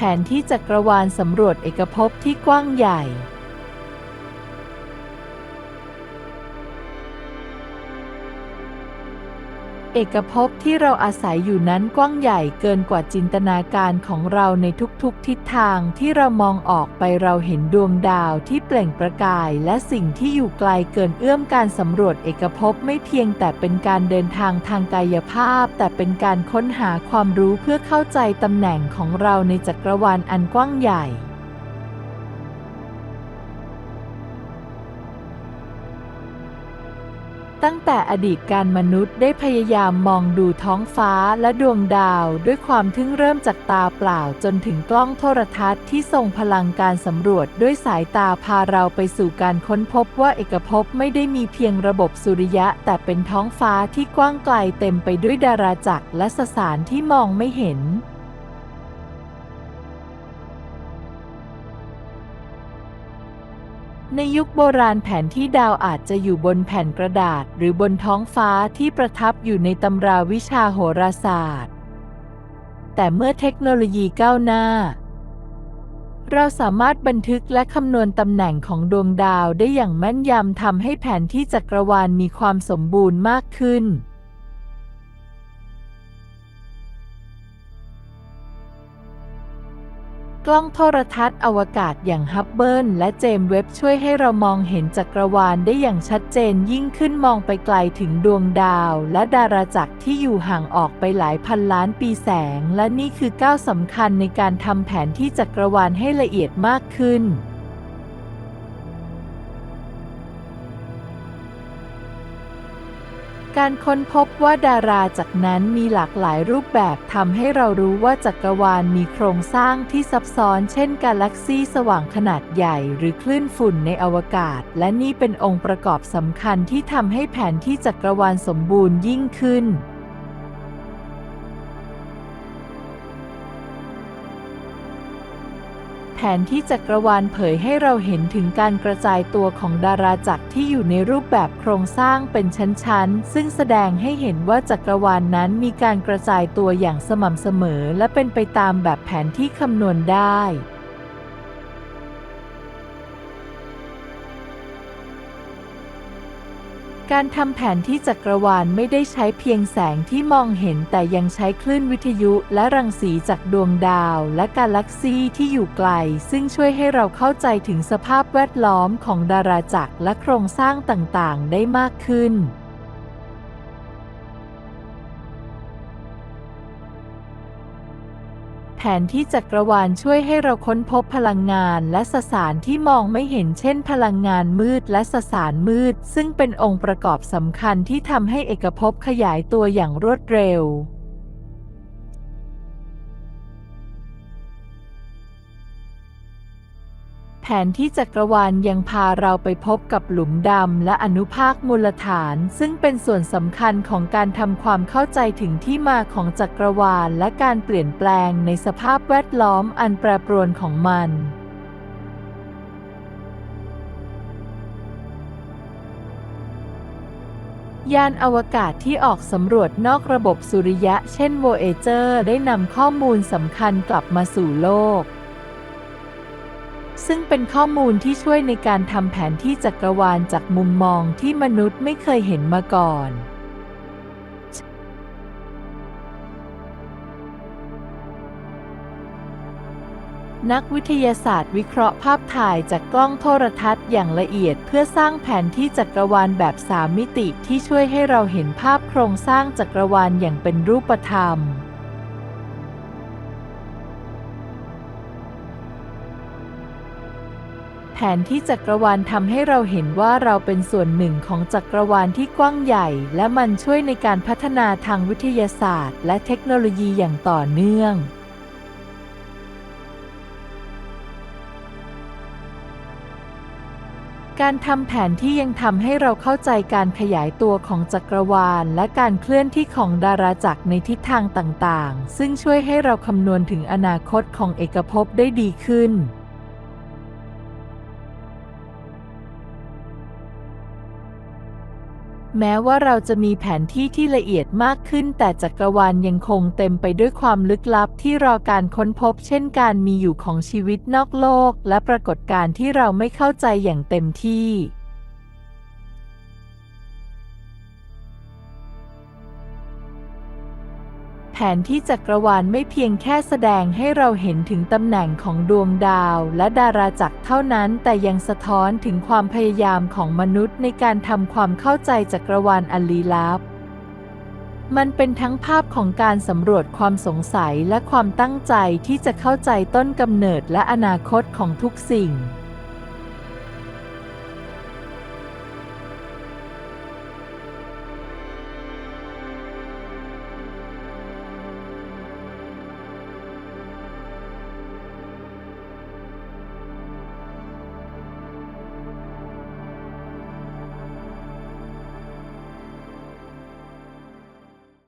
แผนที่จักรวาลสำรวจเอกภพที่กว้างใหญ่ เอกภพที่เราอาศัยอยู่นั้นกว้างใหญ่เกินกว่าจินตนาการของเราในทุกๆทิศทางที่เรามองออกไปเราเห็นดวงดาวที่เปล่งประกายและสิ่งที่อยู่ไกลเกินเอื้อมการสำรวจเอกภพไม่เพียงแต่เป็นการเดินทางทางกายภาพ แต่เป็นการค้นหาความรู้เพื่อเข้าใจตำแหน่งของเราในจักรวาลอันกว้างใหญ่ ตั้งแต่อดีตการมนุษย์ได้พยายามมองดูท้องฟ้าและดวงดาว ด้วยความทึ่งเริ่มจากตาเปล่าจนถึงกล้องโทรทัศน์ที่ทรงพลังการสำรวจด้วยสายตาพาเราไปสู่การค้นพบว่าเอกภพไม่ได้มีเพียงระบบสุริยะ แต่เป็นท้องฟ้าที่กว้างไกลเต็มไปด้วยดาราจักรและสสารที่มองไม่เห็น ในยุคโบราณแผนที่ดาวอาจจะอยู่บนแผ่นกระดาษ หรือบนท้องฟ้าที่ประทับอยู่ในตำราวิชาโหราศาสตร์ แต่เมื่อเทคโนโลยีก้าวหน้า เราสามารถบันทึกและคำนวณตำแหน่งของดวงดาวได้อย่างแม่นยำทำให้แผนที่จักรวาลมีความสมบูรณ์มากขึ้น กล้องโทรทัศน์อวกาศอย่างฮับเบิลและเจมเว็บช่วยให้เรามองเห็นจักรวาลได้อย่างชัดเจนยิ่งขึ้นมองไปไกลถึงดวงดาว และดาราจักรที่อยู่ห่างออกไปหลายพันล้านปีแสง และนี่คือก้าวสำคัญในการทำแผนที่จักรวาลให้ละเอียดมากขึ้น การค้นพบว่าดาราจากนั้นมีหลากหลายรูปแบบทำให้เรารู้ว่าจักรวาลมีโครงสร้างที่ซับซ้อนเช่นกาแล็กซีสว่างขนาดใหญ่หรือคลื่นฝุ่นในอวกาศ และนี่เป็นองค์ประกอบสำคัญที่ทำให้แผนที่จักรวาลสมบูรณ์ยิ่งขึ้น แผนที่จักรวาลเผยให้เราเห็นถึงการกระจายตัวของดาราจักรที่อยู่ในรูปแบบโครงสร้างเป็นชั้นๆ ซึ่งแสดงให้เห็นว่าจักรวาลนนั้นมีการกระจายตัวอย่างสม่ำเสมอ และเป็นไปตามแบบแผนที่คำนวณได้ การทำแผนที่จักรวาลไม่ได้ใช้เพียงแสงที่มองเห็นแต่ยังใช้คลื่นวิทยุและรังสีจากดวงดาวและกาแล็กซีที่อยู่ไกล ซึ่งช่วยให้เราเข้าใจถึงสภาพแวดล้อมของดาราจักรและโครงสร้างต่างๆ ได้มากขึ้น แผนที่จักรวาลช่วยให้เราค้นพบพลังงานและสสารที่มองไม่เห็นเช่น พลังงานมืดและสสารมืด ซึ่งเป็นองค์ประกอบสำคัญที่ทำให้เอกภพขยายตัวอย่างรวดเร็ว ผนที่จักรวาลยังพาเราไปพบกับหลุมดำและอนุภาคมูลฐาน ซึ่งเป็นส่วนสำคัญของการทำความเข้าใจถึงที่มาของจักรวาลและการเปลี่ยนแปลงในสภาพแวดล้อมอันแปรปรวนของมันยานอวกาศที่ออกสำรวจนอกระบบสุริยะ เช่น Voyager ได้นำข้อมูลสำคัญกลับมาสู่โลก ซึ่งเป็นข้อมูลที่ช่วยในการทำแผนที่จักรวาลจากมุมมองที่มนุษย์ไม่เคยเห็นมาก่อนนักวิทยาศาสตร์วิเคราะห์ภาพถ่ายจากกล้องโทรทัศน์อย่างละเอียดเพื่อสร้างแผนที่จักรวาลแบบสามมิติที่ช่วยให้เราเห็นภาพโครงสร้างจักรวาลอย่างเป็นรูปธรรม ผนที่จักรวาลทำให้เราเห็นว่าเราเป็นส่วนหนึ่งของจักรวาลที่กว้างใหญ่ และมันช่วยในการพัฒนาทางวิทยาศาสตร์ และเทคโนโลยีอย่างต่อเนื่องการทำแผนที่ยังทำให้เราเข้าใจการขยายตัวของจักรวาล และการเคลื่อนที่ของดาราจักรในทิศทางต่างๆ ซึ่งช่วยให้เราคำนวณถึงอนาคตของเอกภพได้ดีขึ้น แม้ว่าเราจะมีแผนที่ที่ละเอียดมากขึ้น แต่จักรวาลยังคงเต็มไปด้วยความลึกลับที่รอการค้นพบ เช่นการมีอยู่ของชีวิตนอกโลก และปรากฏการณ์ที่เราไม่เข้าใจอย่างเต็มที่ ผนที่จักรวาลไม่เพียงแค่แสดงให้เราเห็นถึงตำแหน่งของดวงดาวและดาราจักรเท่านั้นแต่ยังสะท้อนถึงความพยายามของมนุษย์ในการทำความเข้าใจจักรวาลอันลี้ลับ มันเป็นทั้งภาพของการสำรวจความสงสัยและความตั้งใจที่จะเข้าใจต้นกำเนิดและอนาคตของทุกสิ่ง